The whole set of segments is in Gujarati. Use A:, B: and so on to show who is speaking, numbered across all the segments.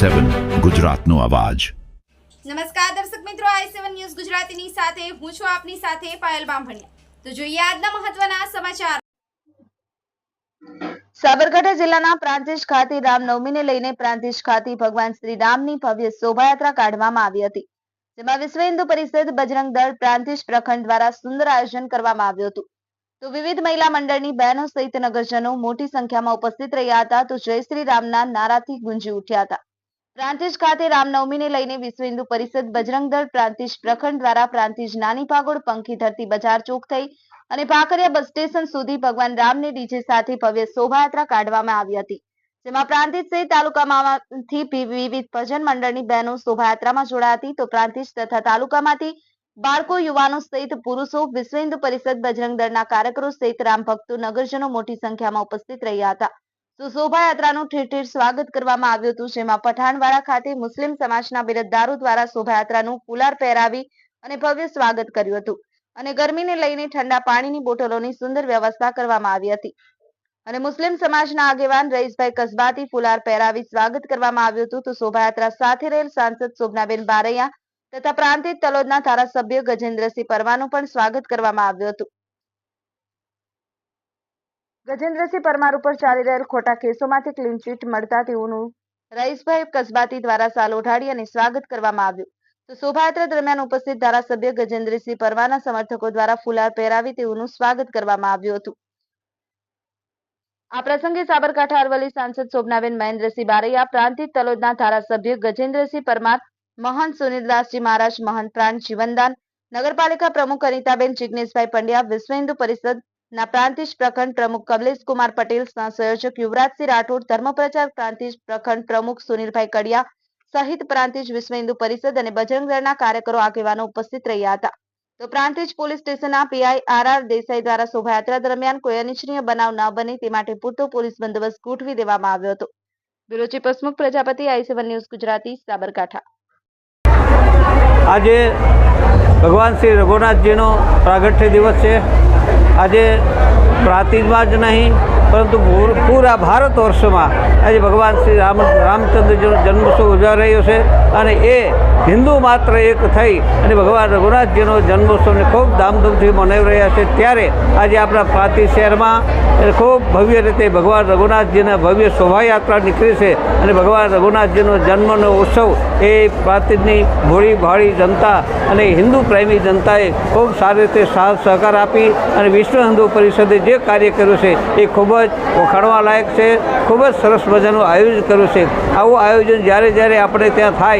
A: સેવન ગુજરાતનો અવાજ.
B: નમસ્કાર દર્શક મિત્રો આઈ સેવન ન્યૂઝ ગુજરાતીની સાથે હું છું આપની સાથે પાયલ બામભણિયા. તો જોઈએ આજના મહત્વના સમાચાર.
C: સાબરકાંઠા જિલ્લાના પ્રાંતિજ ખાતે રામનવમીને લઈને પ્રાંતિજ ખાતે ભગવાન શ્રી રામની ભવ્ય શોભાયાત્રા કાઢવામાં આવી હતી જેમાં વિશ્વ હિન્દુ પરિષદ બજરંગ દળ પ્રાંતિજ પ્રખંડ દ્વારા સુંદર આયોજન કરવામાં આવ્યું હતું. તો વિવિધ મહિલા મંડળની બહેનો સહિત નગરજનો મોટી સંખ્યામાં ઉપસ્થિત રહ્યા હતા. તો જય શ્રી રામના નારાથી ગુંજી ઉઠ્યા હતા. પ્રાંતિજ ખાતે રામનવમીને લઈને વિશ્વ હિન્દુ પરિષદ બજરંગ પ્રાંતિજ પ્રખંડ દ્વારા પ્રાંતિજ નાની પાગોડ પંખી ધરતી બજાર ચોક થઈ અને ભાકરિયા બસ સ્ટેશન સુધી ભગવાન રામને ડીજે સાથે ભવ્ય શોભાયાત્રા કાઢવામાં આવી હતી. જેમાં પ્રાંતિજ સહિત તાલુકામાંથી વિવિધ ભજન મંડળની બહેનો શોભાયાત્રામાં જોડાયા હતી તો પ્રાંતિજ તથા તાલુકામાંથી બાળકો, યુવાનો સહિત પુરુષો વિશ્વ હિન્દુ પરિષદ બજરંગ દળના કાર્યકરો સહિત રામ ભક્તો નગરજનો મોટી સંખ્યામાં ઉપસ્થિત રહ્યા હતા. તો શોભાયાત્રાનું ઠેર ઠેર સ્વાગત કરવામાં આવ્યું હતું, જેમાં પઠાણવાડા ખાતે મુસ્લિમ સમાજના બિરદદારો દ્વારા શોભાયાત્રાનું ફુલાર પહેરાવી અને ભવ્ય સ્વાગત કર્યું હતું. અને ગરમીને લઈને ઠંડા પાણીની બોટલોની સુંદર વ્યવસ્થા કરવામાં આવી હતી. અને મુસ્લિમ સમાજના આગેવાન રઈસભાઈ કસબાતી ફુલાર પહેરાવી સ્વાગત કરવામાં આવ્યું હતું. તો શોભાયાત્રા સાથે રહેલ સાંસદ શોભનાબેન બારૈયા તથા પ્રાંતિજ તલોદના ધારાસભ્ય ગજેન્દ્રસિંહ પરવાનું પણ સ્વાગત કરવામાં આવ્યું હતું. ગજેન્દ્રસિંહ પરમાર ઉપર ચાલી રહેલ ખોટા કેસોમાંથી ક્લીન ચીટ મળતા તેઓનું રઈસભાઈ કસબાતી દ્વારા સાલ ઓઢાડી અને સ્વાગત કરવામાં આવ્યું. તો શોભાયાત્રા દરમિયાન ઉપસ્થિત ધારાસભ્ય ગજેન્દ્રસિંહ પરમારના સમર્થકો દ્વારા ફુલાર પહેરાવી તેઓનું સ્વાગત કરવામાં આવ્યું હતું. આ પ્રસંગે સાબરકાંઠા અરવલ્લી સાંસદ શોભનાબેન મહેન્દ્રસિંહ બારૈયા પ્રાંતિજ તલોદના ધારાસભ્ય ગજેન્દ્રસિંહ પરમાર, મહંત સુનિલદાસજી મહારાજ, મહંત પ્રાણ જીવનદાન, નગરપાલિકા પ્રમુખ અનિતાબેન જિગ્નેશભાઈ પંડ્યા, વિશ્વ હિન્દુ પરિષદના પ્રાંતિજ પ્રખંડ પ્રમુખ કમલેશ પટેલ સંયોજક યુવરાજસિંહ રાઠોડ ધર્મપ્રચાર પ્રાંતિજ પ્રખંડ પ્રમુખ સુનિલભાઈ કડિયા સહિત પ્રાંતિજ વિશ્વ હિન્દુ પરિષદ અને બજરંગ કાર્યકરો આગેવાનો ઉપસ્થિત રહ્યા હતા. તો પ્રાંતિજ પોલીસ સ્ટેશનના પીઆઈ આર આર દેસાઈ દ્વારા શોભાયાત્રા દરમિયાન કોઈ અનિચ્છનીય બનાવ ન બને તે માટે પૂરતો પોલીસ બંદોબસ્ત ગોઠવી દેવામાં આવ્યો હતો. Bureau chief Prajapati, I seven news Gujarati, Sabarkantha.
D: આજે ભગવાન શ્રી રઘુનાથજીનો પ્રાગટ્ય દિવસ છે. આજે પ્રાંતિજમાં જ નહીં, પરંતુ પૂર- ભારત વર્ષમાં આજે ભગવાન શ્રી રામ રામચંદ્રજીનો જન્મોત્સવ ઉજવાઈ રહ્યો છે. અને એ હિન્દુ માત્ર એક થઈ અને ભગવાન રઘુનાથજીનો જન્મોત્સવને ખૂબ ધામધૂમથી મનાવી રહ્યા છે. ત્યારે આજે આપણા પ્રાંતિ શહેરમાં ખૂબ ભવ્ય રીતે ભગવાન રઘુનાથજીના ભવ્ય શોભાયાત્રા નીકળી છે અને ભગવાન રઘુનાથજીનો જન્મનો ઉત્સવ એ પ્રાંતિજની ભોળી ભાળી જનતા અને હિન્દુ પ્રેમી જનતાએ ખૂબ સારી રીતે સાથ સહકાર આપી અને વિશ્વ હિન્દુ પરિષદે જે કાર્ય કર્યું છે એ ખૂબ જ વખાણવા લાયક છે. ખૂબ જ સરસ મજાનું આયોજન કર્યું છે. આવું આયોજન જ્યારે જ્યારે આપણે ત્યાં થાય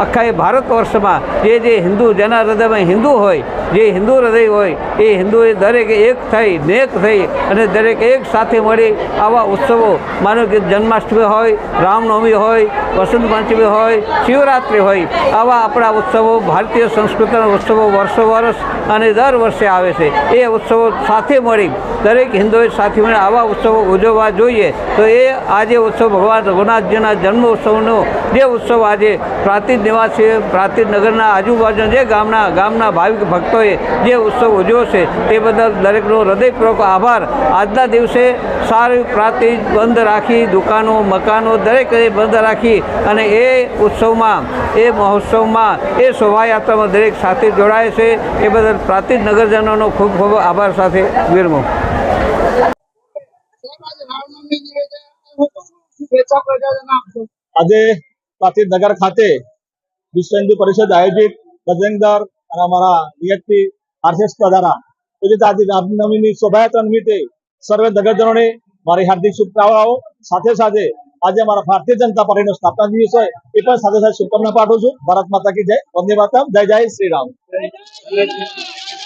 D: આખા એ ભારત વર્ષમાં જે જે હિન્દુ જેના હૃદયમાં હિન્દુ હોય, જે હિન્દુ હૃદય હોય, એ હિન્દુએ દરેક એક થઈ, નેક થઈ અને દરેક એક સાથે મળી આવા ઉત્સવો. માનો કે જન્માષ્ટમી હોય, રામનવમી હોય, વસંત પંચમી હોય, શિવરાત્રિ હોય, આવા આપણા ઉત્સવો ભારતીય સંસ્કૃતિના ઉત્સવો વર્ષો વર્ષ અને દર વર્ષે આવે છે. એ ઉત્સવો સાથે મળી દરેક હિન્દુએ સાથે મળી આવા ઉત્સવો ઉજવવા જોઈએ. તો એ આજે ઉત્સવ ભગવાન રઘુનાથજીના જન્મ ઉત્સવનો જે ઉત્સવ આજે પ્રાંતિજ નિવાસી પ્રાંતિજ નગરના આજુબાજુ જે ગામના ગામના ભાવિક ભક્તોએ જે ઉત્સવ ઉજવ્યો છે, તે બદલ દરેકનો હૃદયપૂર્વક આભાર. આજના દિવસે સારી પ્રાંતિજ બંધ રાખી, દુકાનો, મકાનો દરેક બંધ રાખી અને એ ઉત્સવમાં, એ મહોત્સવમાં, એ શોભાયાત્રામાં દરેક સાથે જોડાય છે. એ બદલ પ્રાંતિજ નગરજનોનો ખૂબ ખૂબ આભાર સાથે વિરમો.
E: આજે પ્રાંતિજ નગર ખાતે વિશ્વ પરિષદ આયોજિત બજરંગ અને અમારા ડીએસપી આરએસએસ દ્વારા આજે રામનવમીની શોભાયાત્રા નિમિત્તે સર્વે નગરજનોને મારી હાર્દિક શુભકામનાઓ. સાથે સાથે આજે અમારા ભારતીય જનતા પાર્ટીનો સ્થાપના દિવસ હોય એ પણ સાથે સાથે શુભકામના પાઠવું છું. ભારત માતા કી જય. વંદે માતા જય જય શ્રી રામ.